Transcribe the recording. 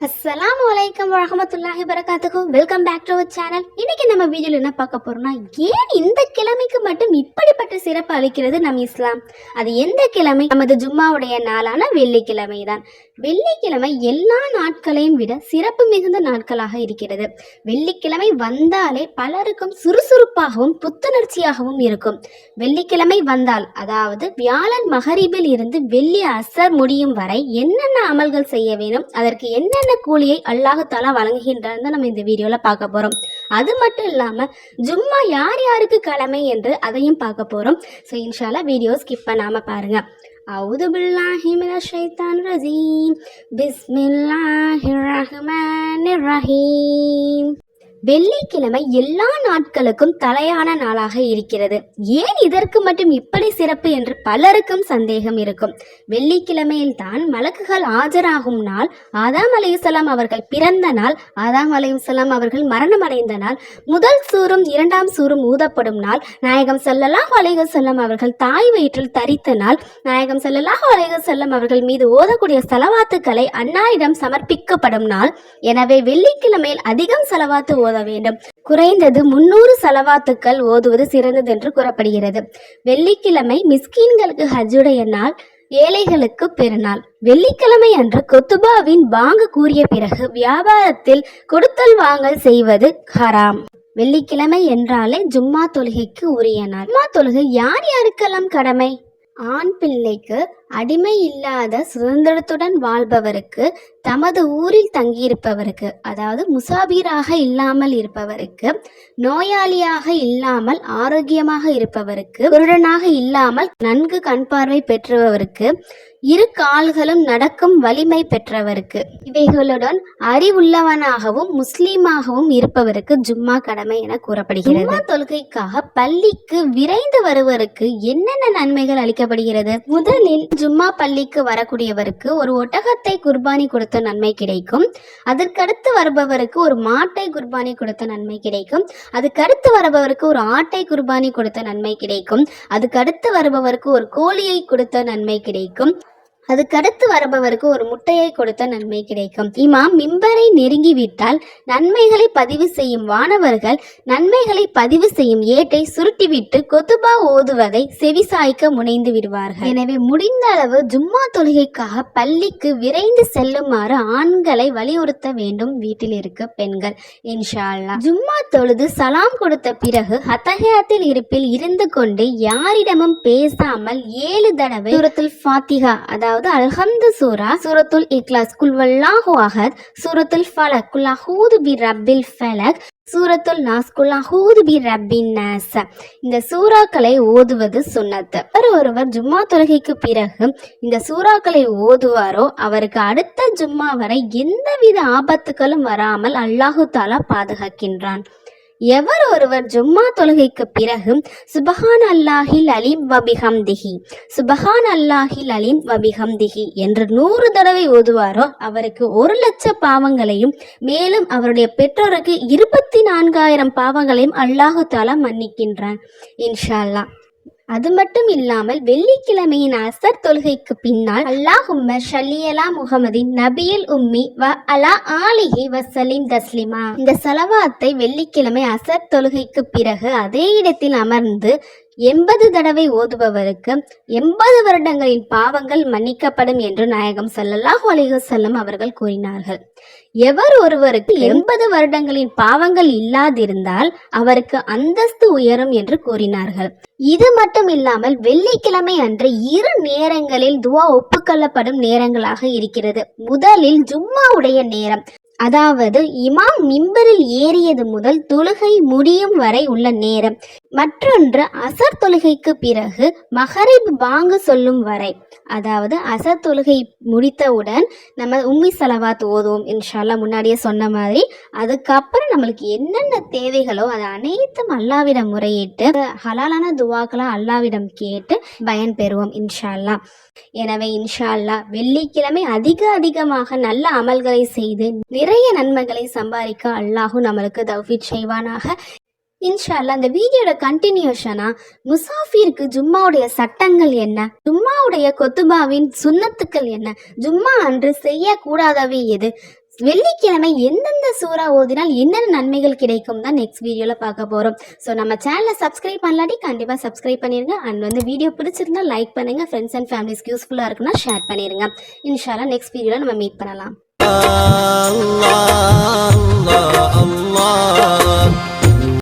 அஸ்ஸலாமு வலைக்கம் வரமத்துல்லாஹி வரகாத்துக்கும் welcome back to our channel இன்னைக்கு நம்ம வீடியோவில் என்ன பார்க்க போறோம்னா ஏன் இந்த கிழமைக்கு மட்டும் இப்படிப்பட்ட சிறப்பு அளிக்கிறது நம் இஸ்லாம்? அது எந்த கிழமை? நமது ஜும்மாவுடைய நாளான வெள்ளிக்கிழமை தான். வெள்ளிக்கிழமை எல்லா நாட்களையும் விட சிறப்பு மிகுந்த நாட்களாக இருக்கிறது. வெள்ளிக்கிழமை வந்தாலே பலருக்கும் சுறுசுறுப்பாகவும் புத்துணர்ச்சியாகவும் இருக்கும். வெள்ளிக்கிழமை வந்தால் அதாவது வியாழன் மகரிபில் இருந்து வெள்ளி அசர் முடியும் வரை என்னென்ன அமல்கள் செய்ய வேணும் அதற்கு என்னென்ன கூலியை அல்லாஹு தாலா வழங்குகின்றான்னு நம்ம இந்த வீடியோல பார்க்க போறோம். அது மட்டும் இல்லாம ஜும்மா யார் யாருக்கு கடமை என்று அதையும் பார்க்க போறோம். ஸோ இன்ஷாலா வீடியோ ஸ்கிப் பண்ணாம பாருங்க. بالله من الشيطان ஷைத்தான் بسم الله الرحمن ரஹீம். வெள்ளிக்கிழமை எல்லா நாட்களுக்கும் தலையான நாளாக இருக்கிறது. ஏன் இதற்கு மட்டும் இப்படி சிறப்பு என்று பலருக்கும் சந்தேகம் இருக்கும். வெள்ளிக்கிழமையில் தான் மலக்குகள் ஆஜராகும் நாள். ஆதாம் அலையுசலாம் அவர்கள் பிறந்த நாள். ஆதாம் அலையுசலாம் அவர்கள் மரணமடைந்த நாள். முதல் சூரும் இரண்டாம் சூரும் ஊதப்படும் நாள். நாயகம் செல்லலாம் அலைஹி அவர்கள் தாய் வயிற்றில் தரித்த நாள். நாயகம் செல்லலாம் அலைஹி அவர்கள் மீது ஓதக்கூடிய செலவாத்துக்களை அன்னாரிடம் சமர்ப்பிக்கப்படும் நாள். எனவே வெள்ளிக்கிழமையில் அதிகம் செலவாத்து ஓத வேண்டும். குறைந்தது முன்னூறு செலவாத்துக்கள் ஓதுவது சிறந்தது என்று கூறப்படுகிறது. வெள்ளிக்கிழமை மிஸ்கீன்களுக்கு ஹஜ்ஜுடைய நாள் ஏழைகளுக்கு பெருநாள். வெள்ளிக்கிழமை அன்று கொத்துபாவின் பாங்கு கூறிய பிறகு வியாபாரத்தில் கொடுத்தல் வாங்கல் செய்வது ஹராம். வெள்ளிக்கிழமை என்றாலே ஜும்மா தொழுகைக்கு உரிய நாள். ஜும்மா தொழுகை யார் யாருக்கெல்லாம் கடமை? ஆண் பிள்ளைக்கு அடிமை இல்லாத சுதந்திரத்துடன் வாழ்பவருக்கு தமது ஊரில் தங்கியிருப்பவருக்கு அதாவது முசாபீராக இல்லாமல் இருப்பவருக்கு நோயாளியாக இல்லாமல் ஆரோக்கியமாக இருப்பவருக்கு குருடனாக இல்லாமல் நன்கு கண் பார்வை பெற்றவருக்கு இரு கால்களும் நடக்கும் வலிமை பெற்றவருக்கு இவைகளுடன் அறிவுள்ளவனாகவும் முஸ்லீமாகவும் இருப்பவருக்கு ஜும்மா கடமை என கூறப்படுகிறது. ஜும்மா தொழுகைக்காக பள்ளிக்கு விரைந்து வருவருக்கு என்னென்ன நன்மைகள் அளிக்கப்படுகிறது? முதலில் ஜும்மா பள்ளிக்கு வரக்கூடியவருக்கு ஒரு ஒட்டகத்தை குர்பானி கொடுத்த நன்மை கிடைக்கும். அதற்கடுத்து வருபவருக்கு ஒரு மாட்டை குர்பானி கொடுத்த நன்மை கிடைக்கும். அதுக்கடுத்து வருபவருக்கு ஒரு ஆட்டை குர்பானி கொடுத்த நன்மை கிடைக்கும். அதுக்கடுத்து வருபவருக்கு ஒரு கோழியை கொடுத்த நன்மை கிடைக்கும். அதுக்கடுத்து வருபவருக்கு ஒரு முட்டையை கொடுத்த நன்மை கிடைக்கும். இமாம் மிம்பரை நெருங்கிவிட்டால் நன்மைகளை பதிவு செய்யும் வானவர்கள் நன்மைகளை பதிவு செய்யும் ஏட்டை சுருட்டிவிட்டு கொத்துபா ஓதுவதை செவிசாய்க்க முனைந்து விடுவார்கள். எனவே முடிந்த அளவு ஜும்மா தொழுகைக்காக பள்ளிக்கு விரைந்து செல்லுமாறு ஆண்களை வலியுறுத்த வேண்டும் வீட்டில் இருக்க பெண்கள். இன்ஷா அல்லாஹ் ஜும்மா தொழுது சலாம் கொடுத்த பிறகு ஹத்தஹியாத்தில் இருப்பில் இருந்து கொண்டு யாரிடமும் பேசாமல் ஏழு தடவை சூரத்துல் ஃபாத்திஹா அதாவது அல்ஹம்து சூரா சூரத்துல் இக்லாஸ். குல் வல்லாஹு அஹத் சூரத்துல் ஃபலக். குல் அஹூது பி ரப்பில் ஃபலக் சூரத்துல் நாஸ். குல் அஹூது பி ரப்பின் நாஸ். இந்த சூறாக்களை ஓதுவது சுன்னத்து. அவர் ஒருவர் ஜும்மா தொழுகைக்கு பிறகு இந்த சூறாக்களை ஓதுவாரோ அவருக்கு அடுத்த ஜும்மா வரை எந்தவித ஆபத்துகளும் வராமல் அல்லாஹு தாலா பாதுகாக்கின்றான். எவர் ஒருவர் ஜும்மா தொழுகைக்கு பிறகு சுபஹான் அல்லாஹில் அலீம் வபிஹம்திஹி சுபஹான் அல்லாஹில் அலீம் வபிஹம்திஹி என்று நூறு தடவை ஓதுவாரோ அவருக்கு ஒரு லட்ச பாவங்களையும் மேலும் அவருடைய பெற்றோருக்கு இருபத்தி நான்காயிரம் பாவங்களையும் அல்லாஹு தாலா மன்னிக்கின்றான். இன்ஷா அல்லாஹ். அது மட்டும் இல்லாமல் வெள்ளிக்கிழமையின் அசர் தொழுகைக்கு பின்னால் அல்லாஹும்ம ஷல்லியலா முகமதின் நபியில் உம்மி வ அலா ஆலிஹி வசலீம் தஸ்லிமா. இந்த செலவாத்தை வெள்ளிக்கிழமை அசர் தொழுகைக்கு பிறகு அதே இடத்தில் அமர்ந்து எண்பது தடவை ஓதுபவருக்கு எண்பது வருடங்களின் பாவங்கள் மன்னிக்கப்படும் என்று நாயகம் சல்லல்லாஹு அலிஹசல்லம் அவர்கள் கூறினார்கள். எவர் ஒருவருக்கு எண்பது வருடங்களின் பாவங்கள் இல்லாதிருந்தால் அவருக்கு அந்தஸ்து உயரும் என்று கூறினார்கள். இது மட்டும் இல்லாமல் வெள்ளிக்கிழமை அன்று இரு நேரங்களில் துவா ஒப்புக்கொள்ளப்படும் நேரங்களாக இருக்கிறது. முதலில் ஜும்மாவுடைய நேரம். அதாவது இமாம் மிம்பரில் ஏறியது முதல் தொழுகை முடியும் வரை உள்ள நேரம். மற்றொன்று அசர் தொழுகைக்கு பிறகு மகரிப் பாங்கு சொல்லும் வரை. அதாவது அசர் தொழுகை முடித்தவுடன் நம்ம உம்மி செலவாத் ஓதுவோம். இன்ஷால்லா முன்னாடியே சொன்ன மாதிரி அதுக்கப்புறம் நம்மளுக்கு என்னென்ன தேவைகளோ அது அனைத்தும் அல்லாவிடம் முறையிட்டு ஹலாலான துவாக்களை அல்லாவிடம் கேட்டு பயன் பெறுவோம் இன்ஷால்லா எனவே இன்ஷா அல்லாஹ் வெள்ளிக்கிழமை அதிக அதிகமாக நல்ல அமல்களை செய்து நிறைய நன்மைகளை சம்பாதிக்க அல்லாஹு நம்மளுக்கு தௌஃபீக் செய்வானாக. இன்ஷால்லா அந்த வீடியோட கண்டினியூஷனா முசாஃபிற்கு ஜும்மாவுடைய சட்டங்கள் என்ன? ஜும்மாவுடைய கொத்துபாவின் சுண்ணத்துக்கள் என்ன? ஜும்மா அன்று செய்யக்கூடாதவை எது? வெள்ளிக்கிழமை எந்தெந்த சூறா ஓதினால் என்னென்ன நன்மைகள் கிடைக்கும் தான் நெக்ஸ்ட் வீடியோவில் பார்க்க போகிறோம் ஸோ நம்ம சேனலை சப்ஸ்கிரைப் பண்ணலாட்டி கண்டிப்பாக சப்ஸ்கிரைப் பண்ணிருங்க. அண்ட் வந்து வீடியோ பிடிச்சிருந்தா லைக் பண்ணுங்க. ஃப்ரெண்ட்ஸ் அண்ட் ஃபேமிலிஸ்க்கு யூஸ்ஃபுல்லாக இருக்குன்னா ஷேர் பண்ணிருங்க. இன்ஷாலா நெக்ஸ்ட் வீடியோவில் நம்ம மீட் பண்ணலாம். Allah Allah Allah